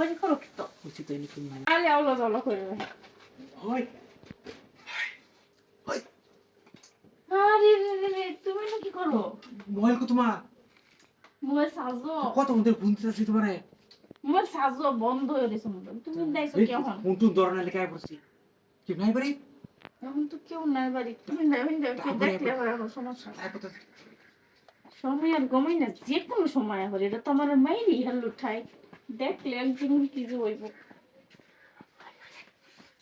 তুমি আরে আওলা জাওলা করে আরে রে রে রে তুমি না কি করো মোবাইল কো তোমার মোবাইল সাজো কত মধ্যে ফোন দিতেছি তোমারে মোবাইল সাজো বন্ধ হয়ে গেছে মোবাইল তুমি দেখছ কেমন ফোন টুন ধরনা লেখা পড়ছি কি নাই এখন তো কেউ নাই বাড়ি তুমি নাই হইলে তারপরে দেখলে আবার এখন সমস্যা সময় আর গমাই না যে কোনো সময় আবার এটা তো আমার মাইরি হেল উঠাই দেখলে একদিন কি যে হইব।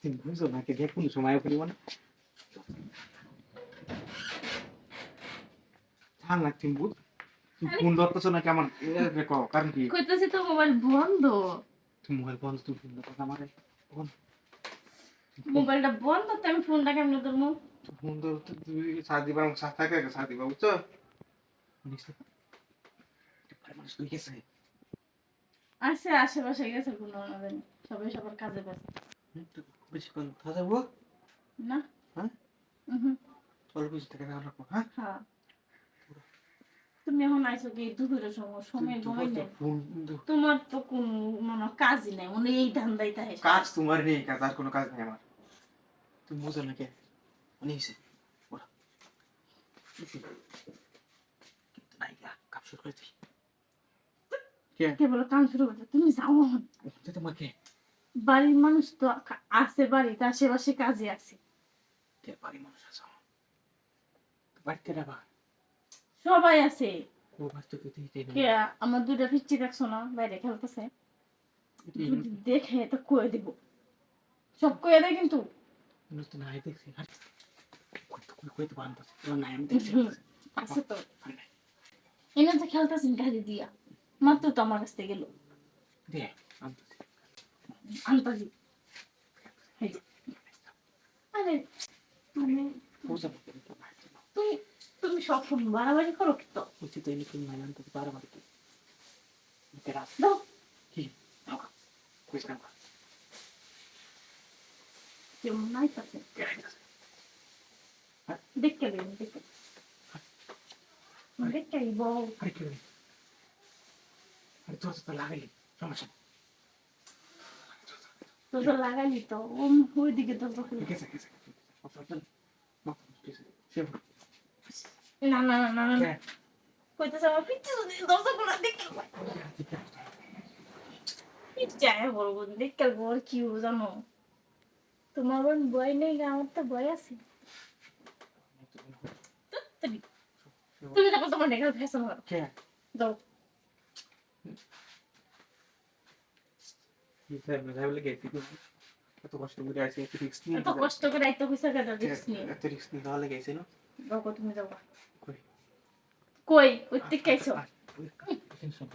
তুমি বুঝো না কে দেখ কোন সময় করি মানে থাক না তুমি বুঝ। ফোন ধরতেছো না কেমন দেখো কারণ কি? কইতাছি তো মোবাইল বন্ধ। তুমি মোবাইল বন্ধ তুমি ফোন আমারে? মোবাইলটা বন্ধ তো আমি ফোনটা কেমনে ধরবো? ফোন ধরতে তুমি সাথ দিবা? সাথ থাকে সাথ দিবা বুঝছ? মানুষ কই গেছে? আছে আশেপাশে গেছে কোনো আমাদের সবাই সবার কাজে ব্যস্ত। বেশিক্ষণ থাকা যাব না। হ্যাঁ? অল্প কিছু রাখব হ্যাঁ? হ্যাঁ। তুমি এখন আইছো কি দুপুরের সময়? সময় গমাই নাই। তোমার তো কোন মনে কাজই নাই মনে এই ধান্দাই তাহে কাজ তোমার নেই কাজ আর কোনো কাজ নেই আমার। তুমি বুঝো না কে? অনেক হয়েছে। ওরা নাই কাপ শুরু করে দিই কে? কে বলো? কাম শুরু করতে তুমি যাও। তোমাকে বাড়ির মানুষ তো আছে বাড়িতে আশেপাশে কাজে আছে। কে বাড়ি মানুষ আছে? বাড়িতে রাখা সবাই আছে। কে আমার দুইটা পিচ্ছি দেখছ না? বাইরে খেলতেছে। দেখে তো কয়ে দিব। সব কয়ে দেয় কিন্তু। নতুন নাই দেখছি। আছে তো। এনে তো খেলতেছেন গাড়ি দিয়া। মাত্র তো আমার কাছ থেকে গেল দে আনতাছি আনতাজি এই যে। আরে মানে বুঝা তুমি তুমি সব সময় বাড়াবাড়ি করো কি তো উচিত হয়নি তুমি মানে আনতাছি বারবার কি তেরাস দাও কি কইস না কেমন নাই পাচ্ছে দেখতে দেবেন দেখতে দেখতে বউ আরে কি রে আরে তোর তো লাগাইলি সমস্যা নেই। তো লাগালি তো ওই দিকে তো তখন ঠিক আছে ঠিক আছে অপশন মাথা ঠিক আছে সে না না না না না কইতেছে আমার পিচ্ছি দরজা খোলা দেখতে পিচ্ছি বলব দেখতে বল কি জানো তোমার বোন বই নেই আমার তো বই আছে তুমি তারপর তোমার নেগাল ফ্যাশন করো দাও এত কষ্ট করে আছে এত রিস্ক নিয়ে এত কষ্ট করে এত পয়সা কাটা রিস্ক নিয়ে এত রিস্ক নিয়ে তাহলে গেছে না দাও গো, তুমি যাও কই কই ওই থেকে আইছো টেনশন